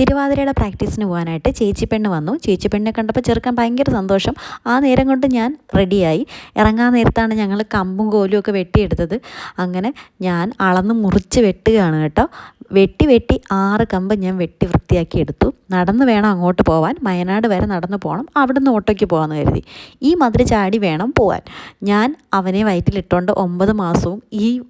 തിരുവാതിരയുടെ പ്രാക്ടീസിന് പോകാനായിട്ട് ചേച്ചി പെണ്ണ് വന്നു. ചേച്ചി പെണ്ണിനെ കണ്ടപ്പോൾ ചെറുക്കാൻ ഭയങ്കര സന്തോഷം. ആ നേരം കൊണ്ട് ഞാൻ റെഡിയായി. ഇറങ്ങാൻ നേരത്താണ് ഞങ്ങൾ കമ്പും കോലും ഒക്കെ വെട്ടിയെടുത്തത്. അങ്ങനെ ഞാൻ അളന്ന് മുറിച്ച് വെട്ടുകയാണ് കേട്ടോ. വെട്ടി വെട്ടി ആറ് കമ്പ് ഞാൻ വെട്ടി വൃത്തിയാക്കി എടുത്തു. നടന്ന് വേണം അങ്ങോട്ട് പോകാൻ വയനാട് വരെ നടന്ന് പോകണം അവിടുന്ന് ഓട്ടോയ്ക്ക് പോകാമെന്ന് കരുതി. ഈ മധുര ചാടി വേണം പോകാൻ ഞാൻ അവനെ വയറ്റിലിട്ടുകൊണ്ട് ഒമ്പത് മാസവും ഈ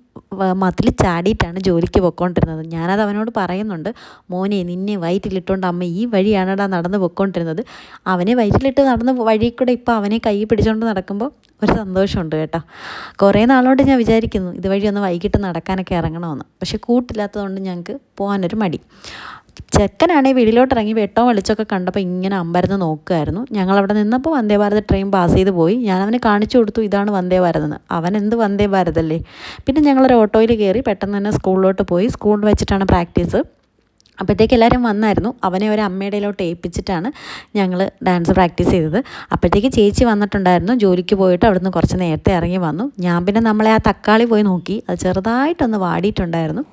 മതിൽ ചാടിയിട്ടാണ് ജോലിക്ക് പൊയ്ക്കൊണ്ടിരുന്നത്. ഞാനത് അവനോട് പറയുന്നുണ്ട് മോനെ നിന്നെ വയറ്റിലിട്ടുകൊണ്ട് അമ്മ ഈ വഴിയാണടാ നടന്ന് പൊയ്ക്കൊണ്ടിരുന്നത്. അവനെ വയറ്റിലിട്ട് നടന്ന് വഴി കൂടെ ഇപ്പോൾ അവനെ കൈ പിടിച്ചുകൊണ്ട് നടക്കുമ്പോൾ ഒരു സന്തോഷമുണ്ട് കേട്ടോ. കുറേ നാളോട് ഞാൻ വിചാരിക്കുന്നു ഇതുവഴി ഒന്ന് വൈകിട്ട് നടക്കാനൊക്കെ ഇറങ്ങണമെന്ന് പക്ഷെ കൂട്ടില്ലാത്തതുകൊണ്ട് ഞങ്ങൾക്ക് പോകാനൊരു മടി. ചെക്കനാണെങ്കിൽ വീട്ടിലോട്ട് ഇറങ്ങി വെട്ടവും വെളിച്ചമൊക്കെ കണ്ടപ്പോൾ ഇങ്ങനെ അമ്പരന്ന് നോക്കുമായിരുന്നു ഞങ്ങളവിടെ നിന്നപ്പോൾ വന്ദേ ഭാരത് ട്രെയിൻ പാസ് ചെയ്ത് പോയി. ഞാൻ കാണിച്ചു കൊടുത്തു ഇതാണ് വന്ദേ ഭാരത് എന്ന്. അവൻ എന്ത് വന്ദേ ഭാരതല്ലേ പിന്നെ ഞങ്ങളൊരു ഓട്ടോയിൽ കയറി പെട്ടെന്ന് തന്നെ സ്കൂളിലോട്ട് പോയി. സ്കൂളിൽ വെച്ചിട്ടാണ് പ്രാക്ടീസ്. അപ്പോഴത്തേക്ക് എല്ലാവരും വന്നായിരുന്നു. അവനെ ഒരു അമ്മയുടെയിലോട്ട് ഏൽപ്പിച്ചിട്ടാണ് ഞങ്ങൾ ഡാൻസ് പ്രാക്ടീസ് ചെയ്തത്. അപ്പോഴത്തേക്ക് ചേച്ചി വന്നിട്ടുണ്ടായിരുന്നു. ജോലിക്ക് പോയിട്ട് അവിടുന്ന് കുറച്ച് നേരത്തെ ഇറങ്ങി വന്നു. ഞാൻ പിന്നെ നമ്മളെ ആ തക്കാളി പോയി നോക്കി. അത് ചെറുതായിട്ടൊന്ന് വാടിയിട്ടുണ്ടായിരുന്നു.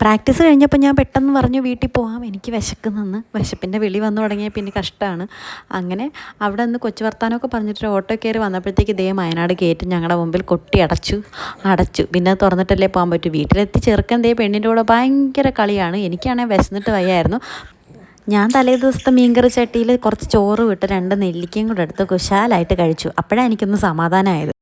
പ്രാക്ടീസ് കഴിഞ്ഞപ്പോൾ ഞാൻ പെട്ടെന്ന് പറഞ്ഞു വീട്ടിൽ പോകാം എനിക്ക് വിശക്കുന്നെന്ന്. വിശപ്പിന്റെ വിളി വന്നു തുടങ്ങിയ പിന്നെ കഷ്ടമാണ്. അങ്ങനെ അവിടെ നിന്ന് കൊച്ചു വർത്താനമൊക്കെ പറഞ്ഞിട്ട് ഓട്ടോ കയറി വന്നപ്പോഴത്തേക്ക് ഇതേ വയനാട് കയറ്റി ഞങ്ങളുടെ മുമ്പിൽ കൊട്ടി അടച്ചു അടച്ചു. പിന്നെ തുറന്നിട്ടല്ലേ പോകാൻ പറ്റൂ. വീട്ടിലെത്തി ചെറുക്കൻ ദേ പെണ്ണിന്റെ കൂടെ ഭയങ്കര കളിയാണ്. എനിക്കാണെങ്കിൽ വിശന്നിട്ട് വയ്യായിരുന്നു. ഞാൻ തലേ ദിവസത്തെ മീൻകറി ചട്ടിയിൽ കുറച്ച് ചോറ് വിട്ട് രണ്ട് നെല്ലിക്കയും കൂടെ എടുത്ത് കുശാലായിട്ട് കഴിച്ചു. അപ്പോഴാണ് എനിക്കൊന്ന് സമാധാനമായത്.